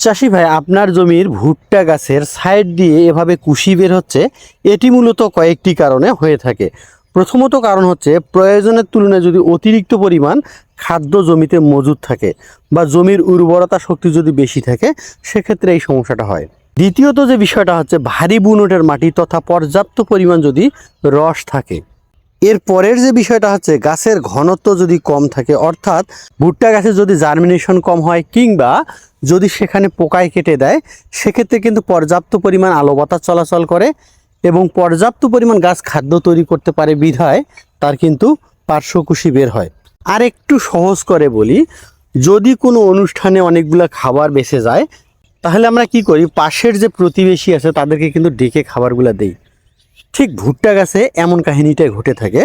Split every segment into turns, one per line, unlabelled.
চাষি ভাই, আপনার জমির ভুট্টা গাছের সাইড দিয়ে এভাবে কুশি বের হচ্ছে, এটি মূলত কয়েকটি কারণে হয়ে থাকে। প্রথমত কারণ হচ্ছে, প্রয়োজনের তুলনায় যদি অতিরিক্ত পরিমাণ খাদ্য জমিতে মজুদ থাকে বা জমির উর্বরতা শক্তি যদি বেশি থাকে, সেক্ষেত্রে এই সমস্যাটা হয়। দ্বিতীয়ত যে বিষয়টা হচ্ছে, ভারী বুনোটের মাটি তথা পর্যাপ্ত পরিমাণ যদি রস থাকে এর পরের যে বিষয়টা হচ্ছে গাছের ঘনত্ব যদি কম থাকে, অর্থাৎ ভুট্টা গাছে যদি জার্মিনেশন কম হয় কিংবা যদি সেখানে পোকায় কেটে দেয়, সেক্ষেত্রে কিন্তু পর্যাপ্ত পরিমাণ আলো বাতাস চলাচল করে এবং পর্যাপ্ত পরিমাণ গাছ খাদ্য তৈরি করতে পারে বিধায় তার কিন্তু পার্শ্বকুশি বের হয়। আর একটু সহজ করে বলি, যদি কোনো অনুষ্ঠানে অনেকগুলো খাবার বেঁচে যায়, তাহলে আমরা কি করি? পাশের যে প্রতিবেশী আছে, তাদেরকে কিন্তু ডেকে খাবারগুলো দেই। ঠিক ভুট্টা গাছে এমন কাহিনীটাই ঘটে থাকে।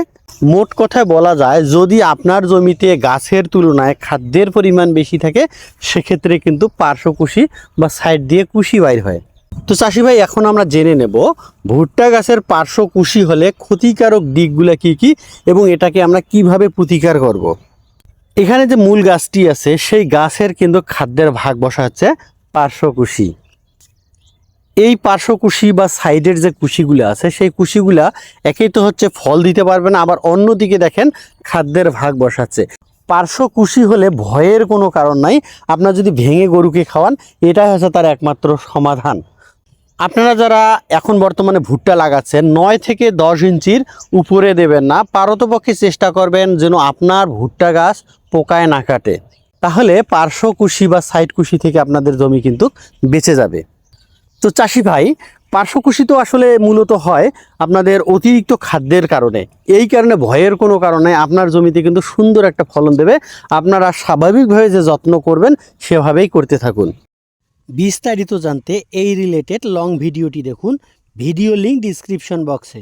মোট কথায় বলা যায়, যদি আপনার জমিতে গাছের তুলনায় খাদ্যের পরিমাণ বেশি থাকে, সেক্ষেত্রে কিন্তু পার্শ্বকুশি বা সাইড দিয়ে কুশি বাইর হয়। তো চাষি ভাই, এখন আমরা জেনে নেব, ভুট্টা গাছের পার্শ্বকুশি হলে ক্ষতিকারক দিকগুলো কি কি এবং এটাকে আমরা কীভাবে প্রতিকার করব। এখানে যে মূল গাছটি আছে, সেই গাছের কিন্তু খাদ্যের ভাগ বসা হচ্ছে পার্শ্বকুশি এই পার্শ্বকুশি বা সাইডের যে কুশিগুলো আছে, সেই কুশিগুলা একেই তো হচ্ছে ফল দিতে পারবে না। আবার অন্যদিকে দেখেন খাদ্যের ভাগ বসাচ্ছে। পার্শ্বকুশি হলে ভয়ের কোনো কারণ নাই। আপনার যদি ভেঙে গরুকে খাওয়ান, এটাই হচ্ছে তার একমাত্র সমাধান। আপনারা যারা এখন বর্তমানে ভুট্টা লাগাচ্ছেন, নয় থেকে দশ ইঞ্চির উপরে দেবেন না। পারতপক্ষে চেষ্টা করবেন যেন আপনার ভুট্টা গাছ পোকায় না কাটে। তাহলে পার্শ্বকুশি বা সাইড কুশি থেকে আপনাদের জমি কিন্তু বেঁচে যাবে। তো চাষি ভাই পার্শ্বকুশি আসলে মূলত হয় আপনাদের অতিরিক্ত খাদ্যের কারণে। এই কারণে, ভয়ের কোনো কারণে আপনার জমিতে কিন্তু সুন্দর একটা ফলন দেবে। আপনারা স্বাভাবিকভাবে যে যত্ন করবেন, সেভাবেই করতে থাকুন। বিস্তারিত জানতে এই রিলেটেড লং ভিডিওটি দেখুন। ভিডিও লিঙ্ক ডিসক্রিপশন বক্সে